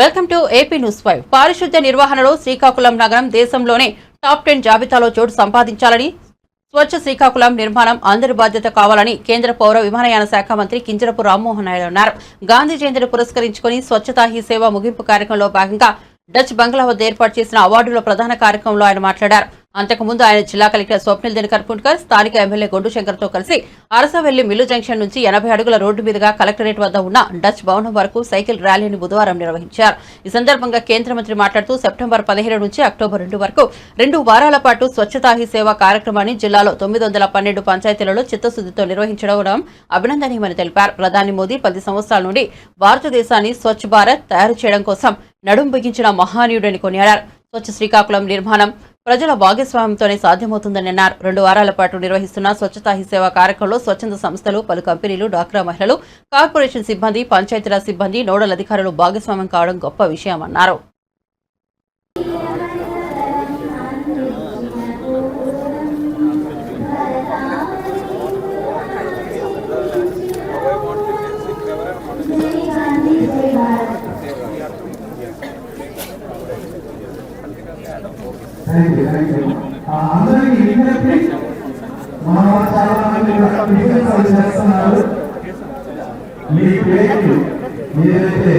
Welcome to AP news five. పారిశుద్ధ్య నిర్వహణలో శ్రీకాకుళం నగరం దేశంలోనే టాప్ టెన్ జాబితాలో చోటు సంపాదించాలని స్వచ్ఛ శ్రీకాకుళం నిర్మాణం అందరి బాధ్యత కావాలని కేంద్ర పౌర విమానయాన శాఖ మంత్రి కింజరపు రామ్మోహన్ నాయుడు అన్నారు. గాంధీ జయంతిని పురస్కరించుకుని స్వచ్ఛతా హీ సేవ ముగింపు కార్యక్రమంలో భాగంగా డచ్ బంగ్లా వద్ద ఏర్పాటు చేసిన అవార్డుల ప్రధాన కార్యక్రమంలో ఆయన మాట్లాడారు. అంతకుముందు ఆయన జిల్లా కలెక్టర్ స్వప్నిల్ దినకర్ పుణ్కర్ స్థానిక ఎమ్మెల్యే గొడ్డు శంకర్తో కలిసి అరసవెల్లి మిల్లు జంక్షన్ నుంచి ఎనభై అడుగుల రోడ్డు మీదుగా కలెక్టరేట్ వద్ద ఉన్న డచ్ భవనం వరకు సైకిల్ ర్యాలీని బుధవారం నిర్వహించారు. ఈ సందర్భంగా కేంద్ర మంత్రి మాట్లాడుతూ సెప్టెంబర్ పదిహేను నుంచి అక్టోబర్ రెండు వరకు రెండు వారాల పాటు స్వచ్ఛతా హీ సేవ కార్యక్రమాన్ని జిల్లాలో తొమ్మిది వందల పన్నెండు పంచాయతీలలో చిత్తశుద్దితో నిర్వహించడం అభినందనీయమని తెలిపారు. ప్రధాని మోదీ పది సంవత్సరాల నుండి భారతదేశాన్ని స్వచ్ఛ భారత్ తయారు చేయడం కోసం నడుం బిగించిన మహానీయుడని కొనియాడారు. స్వచ్ఛ శ్రీకాకుళం నిర్మాణం ప్రజల భాగస్వామ్యంతోనే సాధ్యమవుతుందని అన్నారు. రెండు వారాల పాటు నిర్వహిస్తున్న స్వచ్ఛతా హీ సేవ కార్యక్రమంలో స్వచ్ఛంద సంస్థలు పలు కంపెనీలు డాక్రా మహిళలు కార్పొరేషన్ సిబ్బంది పంచాయతీరాజ్ సిబ్బంది నోడల్ అధికారులు భాగస్వామ్యం కావడం గొప్ప విషయమన్నారు. అందరికీ విజ్ఞప్తి మన చాలా మంది కూడా చేస్తున్నారు. మీ పేర్లు మీరైతే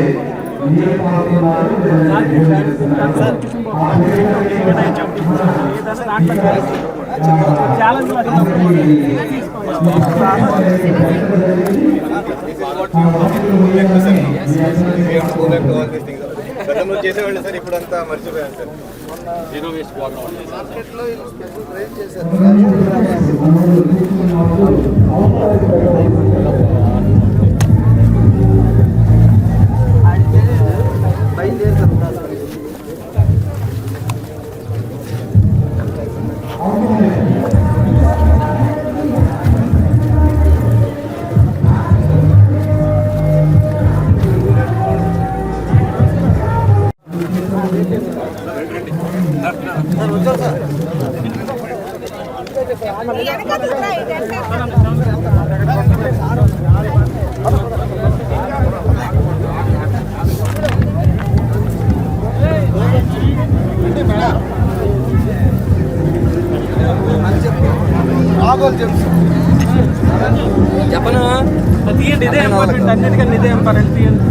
మీరు పాల్గొన్నారు లేదంటే మీరు చేస్తున్నారు. ఆ పేర్లకి మన speakers, ఆ, అందరికీ మీ పక్కన జరిగింది. ఆ సార్ చెప్పను? తీయండి ఇదే ఇంపార్టెంట్ అన్నిటికన్నా ఇదే ఇంపార్టెంట్ తీయండి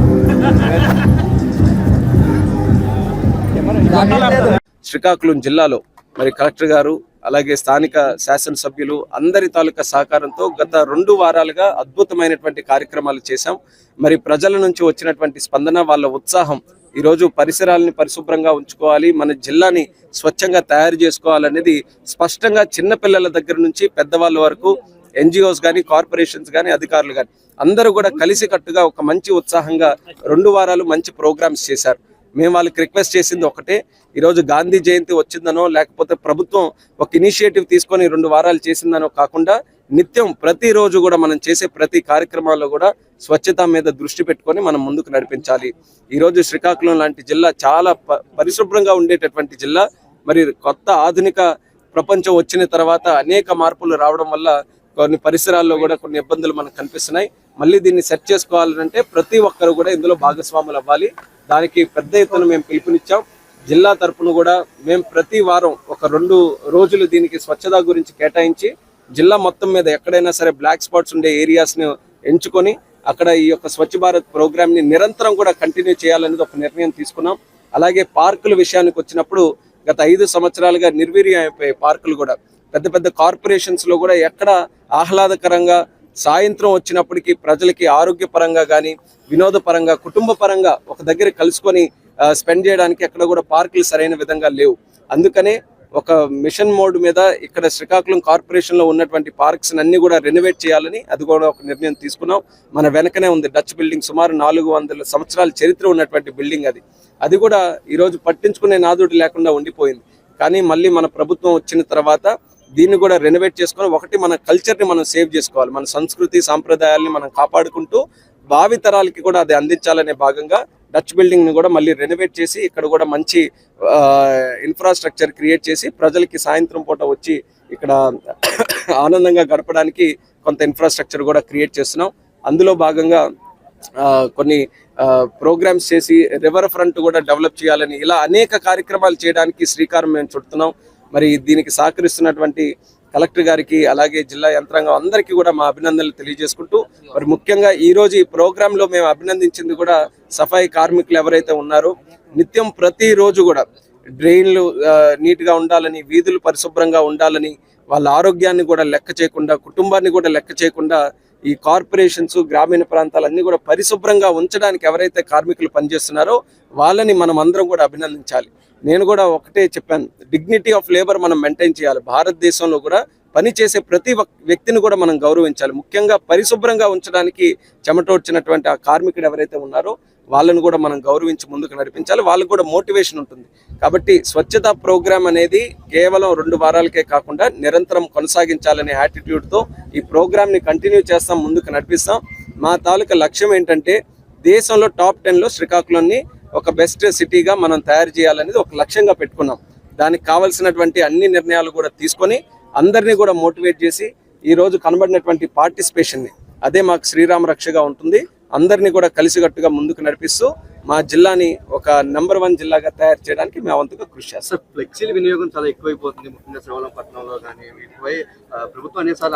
శ్రీకాకుళం జిల్లాలో మరి కలెక్టర్ గారు అలాగే స్థానిక శాసనసభ్యులు అందరి తాలూకా సహకారంతో గత రెండు వారాలుగా అద్భుతమైనటువంటి కార్యక్రమాలు చేశాం. మరి ప్రజల నుంచి వచ్చినటువంటి స్పందన వాళ్ళ ఉత్సాహం ఈరోజు పరిసరాలని పరిశుభ్రంగా ఉంచుకోవాలి మన జిల్లాని స్వచ్ఛంగా తయారు చేసుకోవాలనేది స్పష్టంగా చిన్నపిల్లల దగ్గర నుంచి పెద్దవాళ్ళ వరకు ఎన్జిఓస్ కానీ కార్పొరేషన్స్ కానీ అధికారులు కానీ అందరూ కూడా కలిసికట్టుగా ఒక మంచి ఉత్సాహంగా రెండు వారాలు మంచి ప్రోగ్రామ్స్ చేశారు. మేము వాళ్ళకి రిక్వెస్ట్ చేసింది ఒకటే ఈరోజు గాంధీ జయంతి వచ్చిందనో లేకపోతే ప్రభుత్వం ఒక ఇనిషియేటివ్ తీసుకొని రెండు వారాలు చేసిందనో కాకుండా నిత్యం ప్రతిరోజు కూడా మనం చేసే ప్రతి కార్యక్రమాల్లో కూడా స్వచ్ఛత మీద దృష్టి పెట్టుకొని మనం ముందుకు నడిపించాలి. ఈరోజు శ్రీకాకుళం లాంటి జిల్లా చాలా ప- పరిశుభ్రంగా ఉండేటటువంటి జిల్లా. మరి కొత్త ఆధునిక ప్రపంచం వచ్చిన తర్వాత అనేక మార్పులు రావడం వల్ల కొన్ని పరిసరాల్లో కూడా కొన్ని ఇబ్బందులు మనకు కనిపిస్తున్నాయి. మళ్ళీ దీన్ని సెట్ చేసుకోవాలంటే ప్రతి ఒక్కరు కూడా ఇందులో భాగస్వాములు అవ్వాలి. దానికి పెద్ద ఎత్తున మేము పిలుపునిచ్చాం. జిల్లా తరఫున కూడా మేము ప్రతి వారం ఒక రెండు రోజులు దీనికి స్వచ్ఛత గురించి కేటాయించి జిల్లా మొత్తం మీద ఎక్కడైనా సరే బ్లాక్ స్పాట్స్ ఉండే ఏరియాస్ని ఎంచుకొని అక్కడ ఈ యొక్క స్వచ్ఛ భారత్ ప్రోగ్రామ్ని నిరంతరం కూడా కంటిన్యూ చేయాలనేది ఒక నిర్ణయం తీసుకున్నాం. అలాగే పార్కుల విషయానికి వచ్చినప్పుడు గత ఐదు సంవత్సరాలుగా నిర్వీర్యం అయిపోయాయి పార్కులు కూడా పెద్ద పెద్ద కార్పొరేషన్స్లో కూడా ఎక్కడ ఆహ్లాదకరంగా సాయంత్రం వచ్చినప్పటికీ ప్రజలకి ఆరోగ్యపరంగా కానీ వినోదపరంగా కుటుంబ పరంగా ఒక దగ్గర కలుసుకొని స్పెండ్ చేయడానికి ఎక్కడ కూడా పార్కులు సరైన విధంగా లేవు. అందుకనే ఒక మిషన్ మోడ్ మీద ఇక్కడ శ్రీకాకుళం కార్పొరేషన్లో ఉన్నటువంటి పార్క్స్ అన్ని కూడా రెనోవేట్ చేయాలని అది కూడా ఒక నిర్ణయం తీసుకున్నాం. మన వెనకనే ఉంది డచ్ బిల్డింగ్ సుమారు నాలుగు వందల సంవత్సరాల చరిత్ర ఉన్నటువంటి బిల్డింగ్ అది. అది కూడా ఈరోజు పట్టించుకునే నాదుడు లేకుండా ఉండిపోయింది. కానీ మళ్ళీ మన ప్రభుత్వం వచ్చిన తర్వాత దీన్ని కూడా రెనోవేట్ చేసుకొని ఒకటి మన కల్చర్ని మనం సేవ్ చేసుకోవాలి. మన సంస్కృతి సాంప్రదాయాల్ని మనం కాపాడుకుంటూ భావి తరాలకి కూడా అది అందించాలనే భాగంగా డచ్ బిల్డింగ్ని కూడా మళ్ళీ రెనోవేట్ చేసి ఇక్కడ కూడా మంచి ఇన్ఫ్రాస్ట్రక్చర్ క్రియేట్ చేసి ప్రజలకి సాయంత్రం పూట వచ్చి ఇక్కడ ఆనందంగా గడపడానికి కొంత ఇన్ఫ్రాస్ట్రక్చర్ కూడా క్రియేట్ చేస్తున్నాం. అందులో భాగంగా కొన్ని ప్రోగ్రామ్స్ చేసి రివర్ ఫ్రంట్ కూడా డెవలప్ చేయాలని ఇలా అనేక కార్యక్రమాలు చేయడానికి శ్రీకారం మేము చుడుతున్నాం. మరి దీనికి సహకరిస్తున్నటువంటి కలెక్టర్ గారికి అలాగే జిల్లా యంత్రాంగం అందరికీ కూడా మా అభినందనలు తెలియజేసుకుంటూ మరి ముఖ్యంగా ఈ రోజు ఈ ప్రోగ్రామ్లో మేము అభినందించింది కూడా సఫాయి కార్మికులు ఎవరైతే ఉన్నారో నిత్యం ప్రతిరోజు కూడా డ్రైన్లు నీట్గా నీట్గా ఉండాలని వీధులు పరిశుభ్రంగా ఉండాలని వాళ్ళ ఆరోగ్యాన్ని కూడా లెక్క చేయకుండా కుటుంబాన్ని కూడా లెక్క చేయకుండా ఈ కార్పొరేషన్స్ గ్రామీణ ప్రాంతాలన్నీ కూడా పరిశుభ్రంగా ఉంచడానికి ఎవరైతే కార్మికులు పనిచేస్తున్నారో వాళ్ళని మనం అందరం కూడా అభినందించాలి. నేను కూడా ఒకటే చెప్పాను డిగ్నిటీ ఆఫ్ లేబర్ మనం మెయింటైన్ చేయాలి. భారతదేశంలో కూడా పని చేసే ప్రతి వ్యక్తిని కూడా మనం గౌరవించాలి. ముఖ్యంగా పరిశుభ్రంగా ఉంచడానికి చెమటోడ్చినటువంటి ఆ కార్మికుడు ఎవరైతే ఉన్నారో వాళ్ళని కూడా మనం గౌరవించి ముందుకు నడిపించాలి. వాళ్ళకు కూడా మోటివేషన్ ఉంటుంది. కాబట్టి స్వచ్ఛత ప్రోగ్రాం అనేది కేవలం రెండు వారాలకే కాకుండా నిరంతరం కొనసాగించాలనే యాటిట్యూడ్తో ఈ ప్రోగ్రామ్ని కంటిన్యూ చేస్తాం ముందుకు నడిపిస్తాం. మా తాలూకా లక్ష్యం ఏంటంటే దేశంలో టాప్ టెన్లో శ్రీకాకుళంని ఒక బెస్ట్ సిటీగా మనం తయారు చేయాలనేది ఒక లక్ష్యంగా పెట్టుకున్నాం. దానికి కావలసినటువంటి అన్ని నిర్ణయాలు కూడా తీసుకొని అందరినీ కూడా మోటివేట్ చేసి ఈరోజు కనబడినటువంటి పార్టిసిపేషన్ని అదే మాకు శ్రీరామ రక్షగా ఉంటుంది. అందరినీ కూడా కలిసికట్టుగా ముందుకు నడిపిస్తూ మా జిల్లాని ఒక నెంబర్ వన్ జిల్లాగా తయారు చేయడానికి మేము వంతుగా కృషి చేస్తాం. ఫ్లెక్సీల వినియోగం చాలా ఎక్కువైపోతుంది. ముఖ్యంగా శ్రవణపట్నంలో కానీ వీటిపై ప్రభుత్వం అనేసార్లు